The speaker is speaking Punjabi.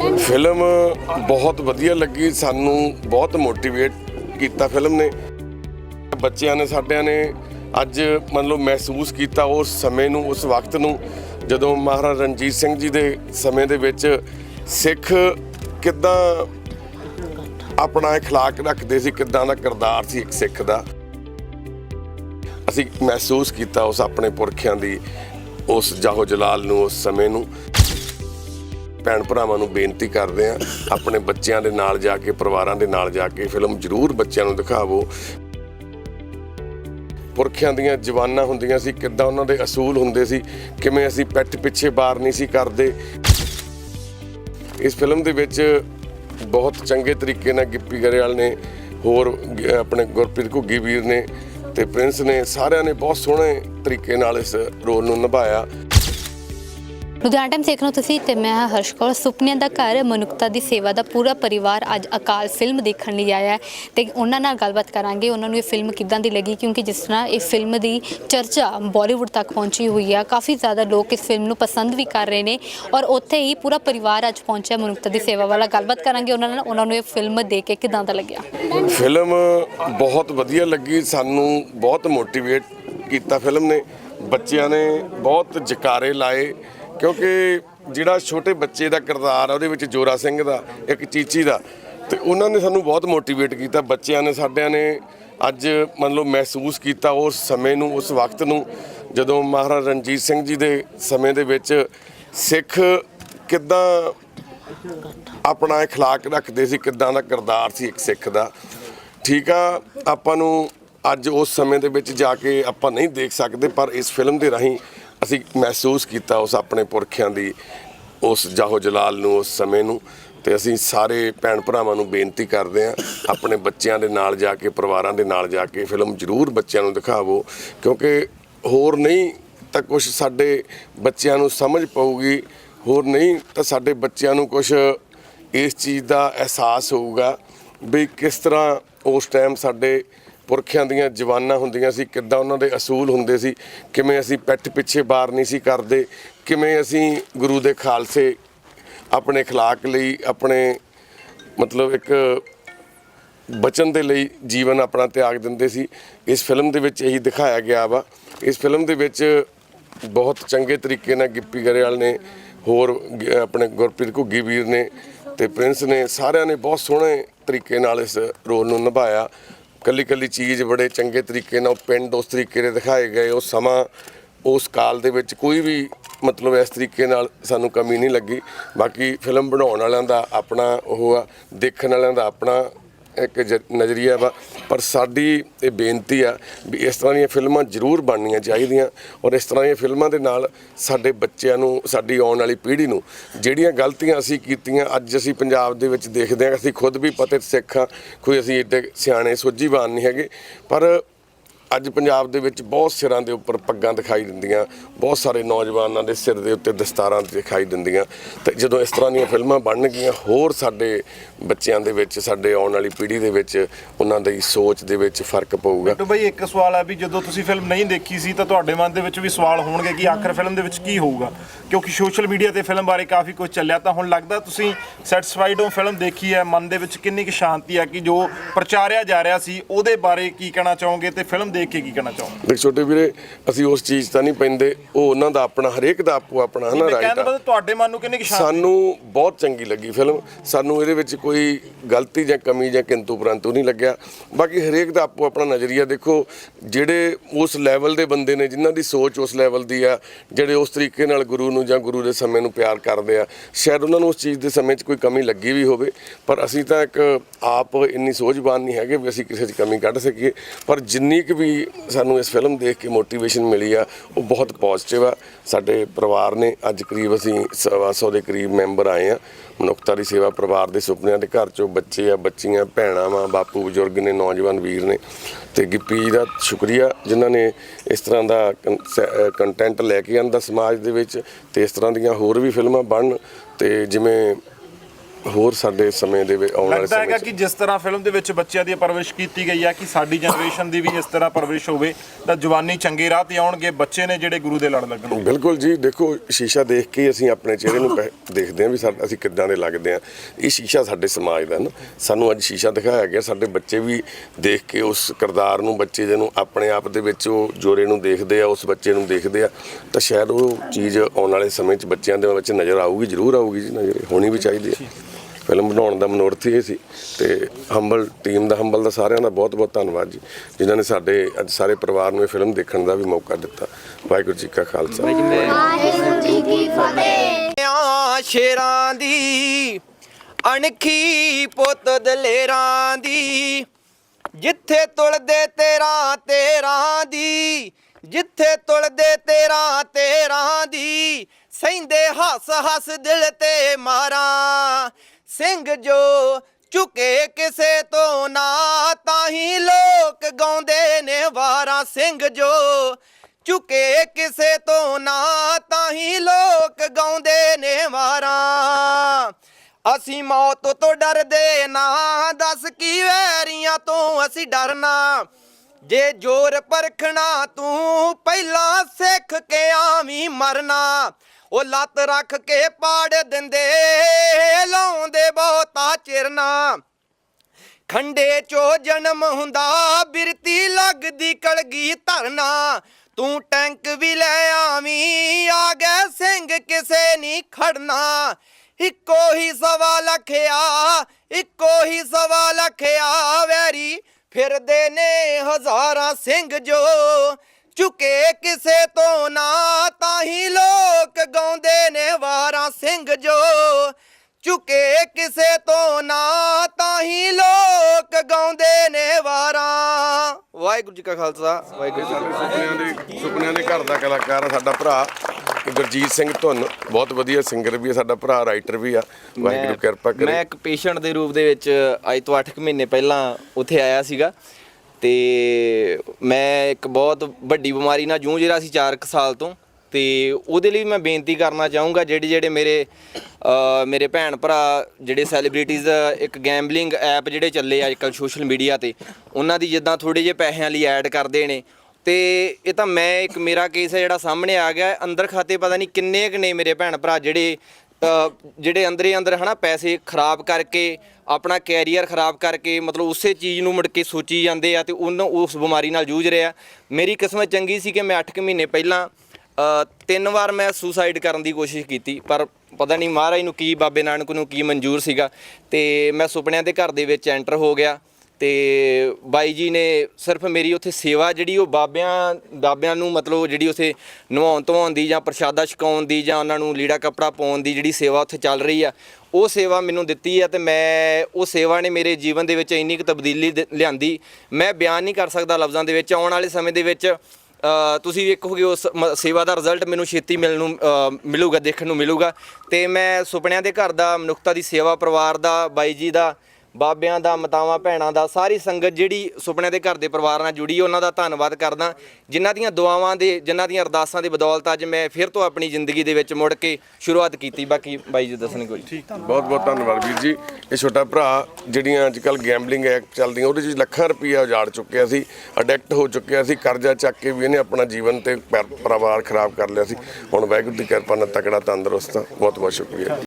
ਫਿਲਮ ਬਹੁਤ ਵਧੀਆ ਲੱਗੀ ਸਾਨੂੰ ਬਹੁਤ ਮੋਟੀਵੇਟ ਕੀਤਾ ਫਿਲਮ ਨੇ ਬੱਚਿਆਂ ਨੇ ਸਾਡਿਆਂ ਨੇ ਅੱਜ ਮੰਨ ਲਓ ਮਹਿਸੂਸ ਕੀਤਾ ਉਸ ਸਮੇਂ ਨੂੰ ਉਸ ਵਕਤ ਨੂੰ ਜਦੋਂ ਮਹਾਰਾਜਾ ਰਣਜੀਤ ਸਿੰਘ ਜੀ ਦੇ ਸਮੇਂ ਦੇ ਵਿੱਚ ਸਿੱਖ ਕਿੱਦਾਂ ਆਪਣਾ اخلاق ਰੱਖਦੇ ਸੀ ਕਿੱਦਾਂ ਦਾ ਕਿਰਦਾਰ ਸੀ ਇੱਕ ਸਿੱਖ ਦਾ ਅਸੀਂ ਮਹਿਸੂਸ ਕੀਤਾ ਉਸ ਆਪਣੇ ਪੁਰਖਿਆਂ ਦੀ ਉਸ ਜਾਹੋ ਜਲਾਲ ਨੂੰ ਉਸ ਸਮੇਂ ਨੂੰ ਭੈਣ ਭਰਾਵਾਂ ਨੂੰ ਬੇਨਤੀ ਕਰਦੇ ਆ ਆਪਣੇ ਬੱਚਿਆਂ ਦੇ ਨਾਲ ਜਾ ਕੇ, ਪਰਿਵਾਰਾਂ ਦੇ ਨਾਲ ਜਾ ਕੇ ਫਿਲਮ ਜ਼ਰੂਰ ਬੱਚਿਆਂ ਨੂੰ ਦਿਖਾਵੋ। ਪੁਰਖਿਆਂ ਦੀਆਂ ਜਵਾਨਾਂ ਹੁੰਦੀਆਂ ਸੀ, ਕਿੱਦਾਂ ਉਹਨਾਂ ਦੇ ਅਸੂਲ ਹੁੰਦੇ ਸੀ, ਕਿਵੇਂ ਅਸੀਂ ਪਿੱਠ ਪਿੱਛੇ ਬਾਰ ਨਹੀਂ ਸੀ ਕਰਦੇ। ਇਸ ਫਿਲਮ ਦੇ ਵਿੱਚ ਬਹੁਤ ਚੰਗੇ ਤਰੀਕੇ ਨਾਲ ਗਿੱਪੀ ਗਰੇਵਾਲ ਨੇ, ਹੋਰ ਆਪਣੇ ਗੁਰਪ੍ਰੀਤ ਘੁੱਗੀ ਵੀਰ ਨੇ ਤੇ ਪ੍ਰਿੰਸ ਨੇ, ਸਾਰਿਆਂ ਨੇ ਬਹੁਤ ਸੋਹਣੇ ਤਰੀਕੇ ਨਾਲ ਇਸ ਰੋਲ ਨੂੰ ਨਿਭਾਇਆ। ਲੁਧਿਆਣਾ ਟਾਈਮ ਦੇਖ ਰਹੇ ਹੋ ਤੁਸੀਂ ਤੇ ਮੈਂ ਹਾਂ ਹਰਸ਼ ਕੌਰ। ਸੁਪਨਿਆਂ ਦਾ ਘਰ, ਮਨੁੱਖਤਾ ਦੀ ਸੇਵਾ ਦਾ ਪੂਰਾ ਪਰਿਵਾਰ ਅੱਜ ਅਕਾਲ ਫਿਲਮ ਦੇਖਣ ਲਈ ਆਇਆ ਹੈ ਤੇ ਉਹਨਾਂ ਨਾਲ ਗੱਲਬਾਤ ਕਰਾਂਗੇ। ਉਹਨਾਂ ਨੂੰ ਇਹ ਫਿਲਮ ਕਿੱਦਾਂ ਦੀ ਲੱਗੀ ਕਿਉਂਕਿ ਜਿਸ ਤਰ੍ਹਾਂ ਇਹ ਫਿਲਮ ਦੀ ਚਰਚਾ ਬਾਲੀਵੁੱਡ ਤੱਕ ਪਹੁੰਚੀ ਹੋਈ ਹੈ। ਕਾਫੀ ਜ਼ਿਆਦਾ ਲੋਕ ਇਸ ਫਿਲਮ ਨੂੰ ਪਸੰਦ ਵੀ ਕਰ ਰਹੇ ਨੇ ਔਰ ਉੱਥੇ ਹੀ ਪੂਰਾ ਪਰਿਵਾਰ ਅੱਜ ਪਹੁੰਚਿਆ ਮਨੁੱਖਤਾ ਦੀ ਸੇਵਾ ਵਾਲਾ। ਗੱਲਬਾਤ ਕਰਾਂਗੇ ਉਹਨਾਂ ਨਾਲ। ਉਹਨਾਂ ਨੂੰ ਇਹ ਫਿਲਮ ਦੇਖ ਕੇ ਕਿੱਦਾਂ ਦਾ ਲੱਗਿਆ? ਫਿਲਮ ਬਹੁਤ ਵਧੀਆ ਲੱਗੀ। ਸਾਨੂੰ ਬਹੁਤ ਮੋਟੀਵੇਟ ਕੀਤਾ। ਫਿਲਮ ਨੇ ਬੱਚਿਆਂ ਨੇ ਬਹੁਤ ਜਕਾਰੇ ਲਾਏ। ਕਿਉਂਕਿ ਜਿਹੜਾ ਛੋਟੇ ਬੱਚੇ ਦਾ ਕਿਰਦਾਰ ਆ ਉਹਦੇ ਵਿੱਚ ਜੋਰਾ ਸਿੰਘ ਦਾ ਇੱਕ ਚੀਚੀ ਦਾ ਤੇ ਉਹਨਾਂ ਨੇ ਸਾਨੂੰ ਬਹੁਤ ਮੋਟੀਵੇਟ ਕੀਤਾ ਬੱਚਿਆਂ ਨੇ ਸਾਡਿਆਂ ਨੇ ਅੱਜ ਮੰਨ ਲਓ ਮਹਿਸੂਸ ਕੀਤਾ ਉਸ ਸਮੇਂ ਨੂੰ ਉਸ ਵਕਤ ਨੂੰ ਜਦੋਂ ਮਹਾਰਾਜਾ ਰਣਜੀਤ ਸਿੰਘ ਜੀ ਦੇ ਸਮੇਂ ਦੇ ਵਿੱਚ ਸਿੱਖ ਕਿੱਦਾਂ ਆਪਣਾ اخلاق ਰੱਖਦੇ ਸੀ ਕਿੱਦਾਂ ਦਾ ਕਿਰਦਾਰ ਸੀ ਇੱਕ ਸਿੱਖ ਦਾ ਠੀਕ ਆ ਆਪਾਂ ਨੂੰ ਅੱਜ ਉਸ ਸਮੇਂ ਦੇ ਵਿੱਚ ਜਾ ਕੇ ਆਪਾਂ ਨਹੀਂ ਦੇਖ ਸਕਦੇ ਪਰ ਇਸ ਫਿਲਮ ਦੇ ਰਾਹੀਂ ਅਸੀਂ ਮਹਿਸੂਸ ਕੀਤਾ ਉਸ ਆਪਣੇ ਪੁਰਖਿਆਂ ਦੀ, ਉਸ ਜਾਹੋ ਜਲਾਲ ਨੂੰ, ਉਸ ਸਮੇਂ ਨੂੰ। ਤੇ ਅਸੀਂ ਸਾਰੇ ਭੈਣ ਭਰਾਵਾਂ ਨੂੰ ਬੇਨਤੀ ਕਰਦੇ ਹਾਂ, ਆਪਣੇ ਬੱਚਿਆਂ ਦੇ ਨਾਲ ਜਾ ਕੇ, ਪਰਿਵਾਰਾਂ ਦੇ ਨਾਲ ਜਾ ਕੇ ਫਿਲਮ ਜ਼ਰੂਰ ਬੱਚਿਆਂ ਨੂੰ ਦਿਖਾਵੋ। ਕਿਉਂਕਿ ਹੋਰ ਨਹੀਂ ਤਾਂ ਕੁਝ ਸਾਡੇ ਬੱਚਿਆਂ ਨੂੰ ਸਮਝ ਪਊਗੀ, ਹੋਰ ਨਹੀਂ ਤਾਂ ਸਾਡੇ ਬੱਚਿਆਂ ਨੂੰ ਕੁਝ ਇਸ ਚੀਜ਼ ਦਾ ਅਹਿਸਾਸ ਹੋਊਗਾ ਵੀ ਕਿਸ ਤਰ੍ਹਾਂ ਉਸ ਟਾਈਮ ਸਾਡੇ ਪੁਰਖਿਆਂ ਦੀਆਂ ਜਵਾਨਾਂ ਹੁੰਦੀਆਂ ਸੀ, ਕਿੱਦਾਂ ਉਹਨਾਂ ਦੇ ਅਸੂਲ ਹੁੰਦੇ ਸੀ, ਕਿਵੇਂ ਅਸੀਂ ਪਿੱਠ ਪਿੱਛੇ ਬਾਰ ਨਹੀਂ ਸੀ ਕਰਦੇ, ਕਿਵੇਂ ਅਸੀਂ ਗੁਰੂ ਦੇ ਖਾਲਸੇ ਆਪਣੇ ਖਲਾਕ ਲਈ, ਆਪਣੇ ਮਤਲਬ ਇੱਕ ਬਚਨ ਦੇ ਲਈ ਜੀਵਨ ਆਪਣਾ ਤਿਆਗ ਦਿੰਦੇ ਸੀ। ਇਸ ਫਿਲਮ ਦੇ ਵਿੱਚ ਇਹੀ ਦਿਖਾਇਆ ਗਿਆ ਵਾ। ਇਸ ਫਿਲਮ ਦੇ ਵਿੱਚ ਬਹੁਤ ਚੰਗੇ ਤਰੀਕੇ ਨਾਲ ਗਿੱਪੀ ਗਰੇਵਾਲ ਨੇ, ਹੋਰ ਆਪਣੇ ਗੁਰਪ੍ਰੀਤ ਘੁੱਗੀ ਵੀਰ ਨੇ ਤੇ ਪ੍ਰਿੰਸ ਨੇ, ਸਾਰਿਆਂ ਨੇ ਬਹੁਤ ਸੋਹਣੇ ਤਰੀਕੇ ਨਾਲ ਇਸ ਰੋਲ ਨੂੰ ਨਿਭਾਇਆ। ਕੱਲੀ ਕੱਲੀ ਚੀਜ਼ ਬੜੇ ਚੰਗੇ ਤਰੀਕੇ ਨਾਲ ਉਹ ਪਿੰਡ ਉਸ ਤਰੀਕੇ ਦੇ ਦਿਖਾਏ ਗਏ, ਉਹ ਸਮਾਂ ਉਸ ਕਾਲ ਦੇ ਵਿੱਚ ਕੋਈ ਵੀ ਮਤਲਬ ਇਸ ਤਰੀਕੇ ਨਾਲ ਸਾਨੂੰ ਕਮੀ ਨਹੀਂ ਲੱਗੀ। ਬਾਕੀ ਫਿਲਮ ਬਣਾਉਣ ਵਾਲਿਆਂ ਦਾ ਆਪਣਾ ਉਹ ਆ, ਦੇਖਣ ਵਾਲਿਆਂ ਦਾ ਆਪਣਾ ਇੱਕ ਜ- ਨਜ਼ਰੀਆ ਵਾ। ਪਰ ਸਾਡੀ ਇਹ ਬੇਨਤੀ ਆ ਵੀ ਇਸ ਤਰ੍ਹਾਂ ਦੀਆਂ ਫਿਲਮਾਂ ਜ਼ਰੂਰ ਬਣਨੀਆਂ ਚਾਹੀਦੀਆਂ ਔਰ ਇਸ ਤਰ੍ਹਾਂ ਦੀਆਂ ਫਿਲਮਾਂ ਦੇ ਨਾਲ ਸਾਡੇ ਬੱਚਿਆਂ ਨੂੰ, ਸਾਡੀ ਆਉਣ ਵਾਲੀ ਪੀੜ੍ਹੀ ਨੂੰ ਜਿਹੜੀਆਂ ਗਲਤੀਆਂ ਅਸੀਂ ਕੀਤੀਆਂ, ਅੱਜ ਅਸੀਂ ਪੰਜਾਬ ਦੇ ਵਿੱਚ ਦੇਖਦੇ ਹਾਂ, ਅਸੀਂ ਖੁਦ ਵੀ ਪਤਿਤ ਸਿੱਖ ਹਾਂ, ਕੋਈ ਅਸੀਂ ਇੱਡੇ ਸਿਆਣੇ ਸੋਝੀਵਾਨ ਨਹੀਂ ਹੈਗੇ। ਪਰ ਅੱਜ ਪੰਜਾਬ ਦੇ ਵਿੱਚ ਬਹੁਤ ਸਿਰਾਂ ਦੇ ਉੱਪਰ ਪੱਗਾਂ ਦਿਖਾਈ ਦਿੰਦੀਆਂ, ਬਹੁਤ ਸਾਰੇ ਨੌਜਵਾਨਾਂ ਦੇ ਸਿਰ ਦੇ ਉੱਤੇ ਦਸਤਾਰਾਂ ਦਿਖਾਈ ਦਿੰਦੀਆਂ। ਤੇ ਜਦੋਂ ਇਸ ਤਰ੍ਹਾਂ ਦੀਆਂ ਫਿਲਮਾਂ ਬਣਨਗੀਆਂ, ਹੋਰ ਸਾਡੇ ਬੱਚਿਆਂ ਦੇ ਵਿੱਚ ਸਾਡੇ ਆਉਣ ਵਾਲੀ ਪੀੜ੍ਹੀ ਦੇ ਵਿੱਚ ਉਹਨਾਂ ਦੀ ਸੋਚ ਦੇ ਵਿੱਚ ਫ਼ਰਕ ਪਊਗਾ। ਬਿੱਟੂ ਭਾਈ ਇੱਕ ਸਵਾਲ ਹੈ ਵੀ ਜਦੋਂ ਤੁਸੀਂ ਫਿਲਮ ਨਹੀਂ ਦੇਖੀ ਸੀ ਤਾਂ ਤੁਹਾਡੇ ਮਨ ਦੇ ਵਿੱਚ ਵੀ ਸਵਾਲ ਹੋਣਗੇ ਕਿ ਆਖਰ ਫਿਲਮ ਦੇ ਵਿੱਚ ਕੀ ਹੋਊਗਾ? ਕਿਉਂਕਿ ਸੋਸ਼ਲ ਮੀਡੀਆ ਤੇ ਫਿਲਮ ਬਾਰੇ ਕਾਫੀ ਕੁਝ ਚੱਲਿਆ ਤਾਂ ਹੁਣ ਲੱਗਦਾ ਤੁਸੀਂ ਸੈਟੀਸਫਾਈਡ ਹੋ ਫਿਲਮ ਦੇਖੀ ਹੈ ਮਨ ਦੇ ਵਿੱਚ ਕਿੰਨੀ ਕੁ ਸ਼ਾਂਤੀ ਆ ਕਿ ਜੋ ਪ੍ਰਚਾਰਿਆ ਜਾ ਰਿਹਾ ਸੀ ਉਹਦੇ ਬਾਰੇ ਕੀ ਕਹਿਣਾ ਚਾਹੋਗੇ ਤੇ ਫਿਲਮ ਦੇਖ ਕੇ ਕੀ ਕਹਿਣਾ ਚਾਹੋਗੇ? ਦੇਖ ਛੋਟੇ ਵੀਰੇ ਅਸੀਂ ਉਸ ਚੀਜ਼ ਤਾਂ ਨਹੀਂ ਪੈਂਦੇ ਉਹ ਉਹਨਾਂ ਦਾ ਆਪਣਾ ਹਰੇਕ ਦਾ ਆਪੋ ਆਪਣਾ ਹਨਾ ਰਾਈਟ ਕਹਿੰਦਾ ਆ ਤੁਹਾਡੇ ਮਨ ਨੂੰ ਕਿੰਨੀ ਕੁ ਸ਼ਾਂਤੀ ਸਾਨੂੰ ਬਹੁਤ ਚੰਗੀ ਲੱਗੀ ਫਿਲਮ। ਸਾਨੂੰ ਇਹਦੇ ਵਿੱਚ ਕੋਈ പോയി ਗਲਤੀ ਜਾਂ ਕਮੀ ਜਾਂ ਕਿੰਤੂ ਪਰੰਤੂ ਨਹੀਂ ਲੱਗਿਆ। ਬਾਕੀ ਹਰੇਕ ਦਾ ਆਪੋ ਆਪਣਾ ਨਜ਼ਰੀਆ ਦੇਖੋ, ਜਿਹੜੇ ਉਸ ਲੈਵਲ ਦੇ ਬੰਦੇ ਨੇ, ਜਿਨ੍ਹਾਂ ਦੀ ਸੋਚ ਉਸ ਲੈਵਲ ਦੀ ਆ, ਜਿਹੜੇ ਉਸ ਤਰੀਕੇ ਨਾਲ ਗੁਰੂ ਨੂੰ ਜਾਂ ਗੁਰੂ ਦੇ ਸਮੇਂ ਨੂੰ ਪਿਆਰ ਕਰਦੇ ਆ, ਸ਼ਾਇਦ ਉਹਨਾਂ ਨੂੰ ਉਸ ਚੀਜ਼ ਦੇ ਸਮੇਂ 'ਚ ਕੋਈ ਕਮੀ ਲੱਗੀ ਵੀ ਹੋਵੇ, ਪਰ ਅਸੀਂ ਤਾਂ ਇੱਕ ਆਪ ਇੰਨੀ ਸੋਝਵਾਨ ਨਹੀਂ ਹੈਗੇ ਵੀ ਅਸੀਂ ਕਿਸੇ 'ਚ ਕਮੀ ਕੱਢ ਸਕੀਏ। ਪਰ ਜਿੰਨੀ ਕੁ ਵੀ ਸਾਨੂੰ ਇਸ ਫਿਲਮ ਦੇਖ ਕੇ ਮੋਟੀਵੇਸ਼ਨ ਮਿਲੀ ਆ, ਉਹ ਬਹੁਤ ਪੋਜ਼ਿਟਿਵ ਆ। ਸਾਡੇ ਪਰਿਵਾਰ ਨੇ ਅੱਜ ਕਰੀਬ ਅਸੀਂ ਸਵਾ ਸੌ ਦੇ ਕਰੀਬ ਮੈਂਬਰ ਆਏ ਆ। ਮਨੁੱਖਤਾ ਦੀ ਸੇਵਾ ਪਰਿਵਾਰ ਦੇ ਸੁਪਨਿਆਂ ਦੇ ਘਰ ਚੋਂ ਬੱਚੇ ਆ, ਬੱਚੀਆਂ, ਭੈਣਾਂ ਵਾ, ਬਾਪੂ ਬਜ਼ੁਰਗ ਨੇ, ਨੌਜਵਾਨ ਵੀਰ ਨੇ। ਤੇ ਗਿੱਪੀ ਜੀ ਦਾ ਸ਼ੁਕਰੀਆ, ਜਿਨ੍ਹਾਂ ਨੇ ਇਸ ਤਰ੍ਹਾਂ ਦਾ ਕੰਟੈਂਟ ਲੈ ਕੇ ਆਂਦਾ ਸਮਾਜ ਦੇ ਵਿੱਚ। ਤੇ ਇਸ ਤਰ੍ਹਾਂ ਦੀਆਂ ਹੋਰ ਵੀ ਫਿਲਮਾਂ ਬਣਨ। ਤੇ ਜਿਵੇਂ ਹੋਰ ਸਾਡੇ ਸਮੇਂ ਦੇ ਵਿੱਚ ਆਉਣ ਵਾਲੇ ਲੱਗਦਾ ਹੈਗਾ ਸਮੇਂ 'ਚ ਕਿ ਜਿਸ ਤਰ੍ਹਾਂ ਫਿਲਮ ਦੇ ਵਿੱਚ ਬੱਚਿਆਂ ਦੀ ਪਰਵਰਿਸ਼ ਕੀਤੀ ਗਈ ਹੈ ਕਿ ਸਾਡੀ ਜਨਰੇਸ਼ਨ ਦੀ ਵੀ ਇਸ ਤਰ੍ਹਾਂ ਪਰਵਰਿਸ਼ ਹੋਵੇ ਤਾਂ ਜਵਾਨੀ ਚੰਗੇ ਰਾਹ ਤੇ ਆਉਣਗੇ ਬੱਚੇ ਨੇ ਜਿਹੜੇ ਗੁਰੂ ਦੇ ਲੜ ਲੱਗਣ। ਬਿਲਕੁਲ ਜੀ ਦੇਖੋ ਸ਼ੀਸ਼ਾ ਦੇਖ ਕੇ ਅਸੀਂ ਆਪਣੇ ਚਿਹਰੇ ਨੂੰ ਪਹਿ- ਦੇਖਦੇ ਹਾਂ ਵੀ ਸਾਡਾ ਅਸੀਂ ਕਿੱਦਾਂ ਦੇ ਲੱਗਦੇ ਹਾਂ। ਇਹ ਸ਼ੀਸ਼ਾ ਸਾਡੇ ਸਮਾਜ ਦਾ ਨਾ। ਸਾਨੂੰ ਅੱਜ ਸ਼ੀਸ਼ਾ ਦਿਖਾਇਆ ਗਿਆ ਸਾਡੇ ਬੱਚੇ ਵੀ ਦੇਖ ਕੇ ਉਸ ਕਿਰਦਾਰ ਨੂੰ ਬੱਚੇ ਦੇ ਨੂੰ ਆਪਣੇ ਆਪ ਦੇ ਵਿੱਚ ਉਹ ਜੋਰੇ ਨੂੰ ਦੇਖਦੇ ਆ ਉਸ ਬੱਚੇ ਨੂੰ ਦੇਖਦੇ ਆ ਤਾਂ ਸ਼ਾਇਦ ਉਹ ਚੀਜ਼ ਆਉਣ ਵਾਲੇ ਸਮੇਂ 'ਚ ਬੱਚਿਆਂ ਦੇ ਵਿੱਚ ਨਜ਼ਰ ਆਊਗੀ ਜ਼ਰੂਰ ਆਊਗੀ ਜੀ ਨਜ਼ਰ ਹੋਣੀ ਵੀ ਚਾਹੀਦੀ ਹੈ। ਫਿਲਮ ਬਣਾਉਣ ਦਾ ਮਨੋਰਥ ਹੀ ਇਹ ਸੀ। ਤੇ ਹੰਬਲ ਟੀਮ ਦਾ ਹੰਬਲ ਦਾ ਸਾਰਿਆਂ ਦਾ ਬਹੁਤ ਬਹੁਤ ਧੰਨਵਾਦ ਜੀ ਜਿਨ੍ਹਾਂ ਨੇ ਸਾਡੇ ਅੱਜ ਸਾਰੇ ਪਰਿਵਾਰ ਨੂੰ ਇਹ ਫਿਲਮ ਦੇਖਣ ਦਾ ਵੀ ਮੌਕਾ ਦਿੱਤਾ। ਵਾਹਿਗੁਰੂ ਜੀ ਕਾ ਖਾਲਸਾ। ਆ ਸ਼ੇਰਾਂ ਦੀ ਅਣਖੀ ਪੁੱਤ ਦਲੇਰਾਂ ਦੀ ਜਿੱਥੇ ਤੁਲਦੇ ਤੇਰਾ ਤੇਰਾਂ ਦੀ ਜਿੱਥੇ ਤੁਲਦੇ ਤੇਰਾ ਤੇਰਾਂ ਦੀ ਸੈਂਦੇ ਹੱਸ ਹੱਸ ਦਿਲ ਤੇ ਮਾਰਾਂ ਸਿੰਘ ਜੋ ਝੁਕੇ ਕਿਸੇ ਤੋਂ ਨਾ, ਤਾਂ ਹੀ ਲੋਕ ਗਾਉਂਦੇ ਨੇ ਵਾਰਾਂ ਸਿੰਘ ਜੋ ਝੁਕੇ ਕਿਸੇ ਤੋਂ ਨਾ, ਤਾਂ ਹੀ ਲੋਕ ਗਾਉਂਦੇ ਨੇ ਵਾਰਾਂ। ਅਸੀਂ ਮੌਤ ਤੋਂ ਡਰਦੇ ਨਾ, ਦੱਸ ਕੀ ਵੈਰੀਆਂ ਤੋਂ ਅਸੀਂ ਡਰਨਾ। ਜੇ ਜ਼ੋਰ ਪਰਖਣਾ ਤੂੰ, ਪਹਿਲਾਂ ਸਿੱਖ ਕੇ ਆਵੀਂ ਮਰਨਾ। ਉਹ ਲੱਤ ਰੱਖ ਕੇ ਪਾੜ ਦਿੰਦੇ, ਲਾਉਂਦੇ ਬਹੁਤਾ ਚਿਰਨਾ ਖੰਡੇ ਚੋ ਜਨਮ ਹੁੰਦਾ, ਬਿਰਤੀ ਲੱਗਦੀ ਕਲਗੀ ਧਰਨਾ। ਤੂੰ ਟੈਂਕ ਵੀ ਲੈ ਆਵੀਂ, ਆ ਗਏ ਸਿੰਘ ਕਿਸੇ ਨਹੀਂ ਖੜਨਾ। ਇੱਕੋ ਹੀ ਸਵਾ ਲਖਿਆ ਇੱਕੋ ਹੀ ਸਵਾ ਲਖਿਆ ਵੈਰੀ ਫਿਰਦੇ ਨੇ ਹਜ਼ਾਰਾਂ ਸਿੰਘ ਜੋ। ਝੁਕੇ ਕਿਸੇ ਤੋਂ ਨਾ ਤਾਂ ਹੀ ਲੋਕ ਗਾਉਂਦੇ ਨੇ ਵਾਰਾਂ ਸਿੰਘ ਜੋ। ਝੁਕੇ ਕਿਸੇ ਤੋਂ ਨਾ ਤਾਂ ਹੀ ਲੋਕ ਗਾਉਂਦੇ ਨੇ ਵਾਰਾਂ। ਵਾਹਿਗੁਰੂ ਜੀ ਕਾ ਖਾਲਸਾ ਵਾਹਿਗੁਰੂ ਜੀ ਕੀ ਫਤਿਹ। ਸੁਪਨਿਆਂ ਦੇ ਸੁਪਨਿਆਂ ਦੇ ਘਰ ਦਾ ਕਲਾਕਾਰ ਆ ਸਾਡਾ ਭਰਾ ਗੁਰਜੀਤ ਸਿੰਘ ਧੁੰਨ। ਬਹੁਤ ਵਧੀਆ ਸਿੰਗਰ ਵੀ ਆ ਸਾਡਾ ਭਰਾ ਰਾਈਟਰ ਵੀ ਆ। ਵਾਹਿਗੁਰੂ ਕਿਰਪਾ ਮੈਂ ਕਰੇ ਇੱਕ ਪੇਸ਼ੈਂਟ ਦੇ ਰੂਪ ਦੇ ਵਿੱਚ ਅੱਜ ਤੋਂ 8 ਮਹੀਨੇ ਪਹਿਲਾਂ ਉੱਥੇ ਆਇਆ ਸੀਗਾ। ਤੇ ਮੈਂ ਇੱਕ ਬਹੁਤ ਵੱਡੀ ਬਿਮਾਰੀ ਨਾਲ ਜੂਝ ਰਿਹਾ ਸੀ 4 ਸਾਲ ਤੋਂ ਤੇ ਉਹਦੇ ਲਈ ਮੈਂ ਬੇਨਤੀ ਕਰਨਾ ਚਾਹੂੰਗਾ ਜਿਹੜੇ ਜਿਹੜੇ ਮੇਰੇ ਮੇਰੇ ਭੈਣ ਭਰਾ ਜਿਹੜੇ ਸੈਲੀਬ੍ਰਿਟੀਜ਼ ਇੱਕ ਗੈਂਬਲਿੰਗ ਐਪ ਜਿਹੜੇ ਚੱਲੇ ਅੱਜ ਅੱਜਕੱਲ ਸੋਸ਼ਲ ਮੀਡੀਆ ਤੇ, ਉਹਨਾਂ ਦੀ ਜਿੱਦਾਂ ਥੋੜੇ ਜਿਹੇ ਪੈਸਿਆਂ ਲਈ ਐਡ ਕਰਦੇ ਨੇ। ਤੇ ਇਹ ਤਾਂ ਮੈਂ ਇੱਕ, ਮੇਰਾ ਕੇਸ ਹੈ ਜਿਹੜਾ ਸਾਹਮਣੇ ਆ ਗਿਆ, ਅੰਦਰ ਖਾਤੇ ਪਤਾ ਨਹੀਂ ਕਿੰਨੇ ਕੁ ਨੇ ਮੇਰੇ ਭੈਣ ਭਰਾ ਜਿਹੜੇ ਜਿਹੜੇ ਅੰਦਰੇ ਅੰਦਰ ਹਨਾ ਪੈਸੇ ਖਰਾਬ ਕਰਕੇ ਆਪਣਾ ਕੈਰੀਅਰ ਖਰਾਬ ਕਰਕੇ ਮਤਲਬ ਉਸੇ ਚੀਜ਼ ਨੂੰ ਮੁੜ ਕੇ ਸੋਚੀ ਜਾਂਦੇ ਆ ਤੇ ਉਹਨਾਂ ਉਸ ਬਿਮਾਰੀ ਨਾਲ ਜੂਝ ਰਿਹਾ ਮੇਰੀ ਕਿਸਮਤ ਚੰਗੀ ਸੀ ਕਿ ਮੈਂ 8 ਮਹੀਨੇ ਪਹਿਲਾਂ ਤਿੰਨ ਵਾਰ ਮੈਂ ਸੁਸਾਈਡ ਕਰਨ ਦੀ ਕੋਸ਼ਿਸ਼ ਕੀਤੀ, ਪਰ ਪਤਾ ਨਹੀਂ ਮਹਾਰਾਜ ਨੂੰ ਕੀ ਬਾਬੇ ਨਾਨਕ ਨੂੰ ਕੀ ਮਨਜ਼ੂਰ ਸੀਗਾ ਤੇ ਮੈਂ ਸੁਪਨਿਆਂ ਦੇ ਘਰ ਦੇ ਵਿੱਚ ਐਂਟਰ ਹੋ ਗਿਆ। ਤੇ ਬਾਈ ਜੀ ਨੇ ਸਿਰਫ ਮੇਰੀ ਉੱਥੇ ਸੇਵਾ ਜਿਹੜੀ ਉਹ ਬਾਬਿਆਂ ਬਾਬਿਆਂ ਨੂੰ ਮਤਲਬ ਜਿਹੜੀ ਉੱਥੇ ਨਵਾਉਣ ਧਵਾਉਣ ਦੀ ਜਾਂ ਪ੍ਰਸ਼ਾਦਾ ਛਕਾਉਣ ਦੀ ਜਾਂ ਉਹਨਾਂ ਨੂੰ ਲੀੜਾ ਕੱਪੜਾ ਪਾਉਣ ਦੀ ਜਿਹੜੀ ਸੇਵਾ ਉੱਥੇ ਚੱਲ ਰਹੀ ਆ ਉਹ ਸੇਵਾ ਮੈਨੂੰ ਦਿੱਤੀ ਆ ਤੇ ਮੈਂ ਉਹ ਸੇਵਾ ਨੇ ਮੇਰੇ ਜੀਵਨ ਦੇ ਵਿੱਚ ਇੰਨੀ ਕੁ ਤਬਦੀਲੀ ਦ- ਲਿਆਂਦੀ। ਮੈਂ ਬਿਆਨ ਨਹੀਂ ਕਰ ਸਕਦਾ ਲਫ਼ਜ਼ਾਂ ਦੇ ਵਿੱਚ ਆਉਣ ਵਾਲੇ ਸਮੇਂ ਦੇ ਵਿੱਚ ਤੁਸੀਂ ਵੇਖੋਗੇ ਉਸ ਮ- ਸੇਵਾ ਦਾ ਰਿਜ਼ਲਟ ਮੈਨੂੰ ਛੇਤੀ ਮਿਲਣ ਨੂੰ ਅ, ਮਿਲੂਗਾ ਦੇਖਣ ਨੂੰ ਮਿਲੂਗਾ। ਤੇ ਮੈਂ ਸੁਪਨਿਆਂ ਦੇ ਘਰ ਦਾ ਮਨੁੱਖਤਾ ਦੀ ਸੇਵਾ ਪਰਿਵਾਰ ਦਾ ਬਾਈ ਜੀ ਦਾ ਬਾਬਿਆਂ ਦਾ, ਮਾਤਾਵਾਂ, ਭੈਣਾਂ ਦਾ, ਸਾਰੀ ਸੰਗਤ ਜਿਹੜੀ ਸੁਪਨਿਆਂ ਦੇ ਘਰ ਦੇ ਪਰਿਵਾਰ ਨਾਲ ਜੁੜੀ, ਉਹਨਾਂ ਦਾ ਧੰਨਵਾਦ ਕਰਦਾ। ਜਿਨ੍ਹਾਂ ਦੀਆਂ ਦੁਆਵਾਂ ਦੇ, ਜਿਨ੍ਹਾਂ ਦੀਆਂ ਅਰਦਾਸਾਂ ਦੀ ਬਦੌਲਤ ਅੱਜ ਮੈਂ ਫਿਰ ਤੋਂ ਆਪਣੀ ਜ਼ਿੰਦਗੀ ਦੇ ਵਿੱਚ ਮੁੜ ਕੇ ਸ਼ੁਰੂਆਤ ਕੀਤੀ। ਬਾਕੀ ਬਾਈ ਜੀ ਦੱਸਣ ਕੋਈ। ਠੀਕ ਬਹੁਤ ਬਹੁਤ ਧੰਨਵਾਦ ਵੀਰ ਜੀ। ਇਹ ਛੋਟਾ ਭਰਾ, ਜਿਹੜੀਆਂ ਅੱਜ ਕੱਲ ਗੈਂਬਲਿੰਗ ਐਕਟ ਚੱਲਦੀਆਂ, ਉਹਦੇ 'ਚ ਲੱਖਾਂ ਰੁਪਈਆ ਉਜਾੜ ਚੁੱਕਿਆ ਸੀ ਅਡਿਕਟ ਹੋ ਚੁੱਕਿਆ ਸੀ, ਕਰਜ਼ਾ ਚੱਕ ਕੇ ਵੀ ਇਹਨੇ ਆਪਣਾ ਜੀਵਨ ਤੇ ਪਰ- ਪਰਿਵਾਰ ਖਰਾਬ ਕਰ ਲਿਆ ਸੀ। ਹੁਣ ਵਾਹਿਗੁਰੂ ਦੀ ਕਿਰਪਾ ਨਾਲ ਤਕੜਾ, ਤੰਦਰੁਸਤ ਆ ਬਹੁਤ ਬਹੁਤ ਸ਼ੁਕਰੀਆ।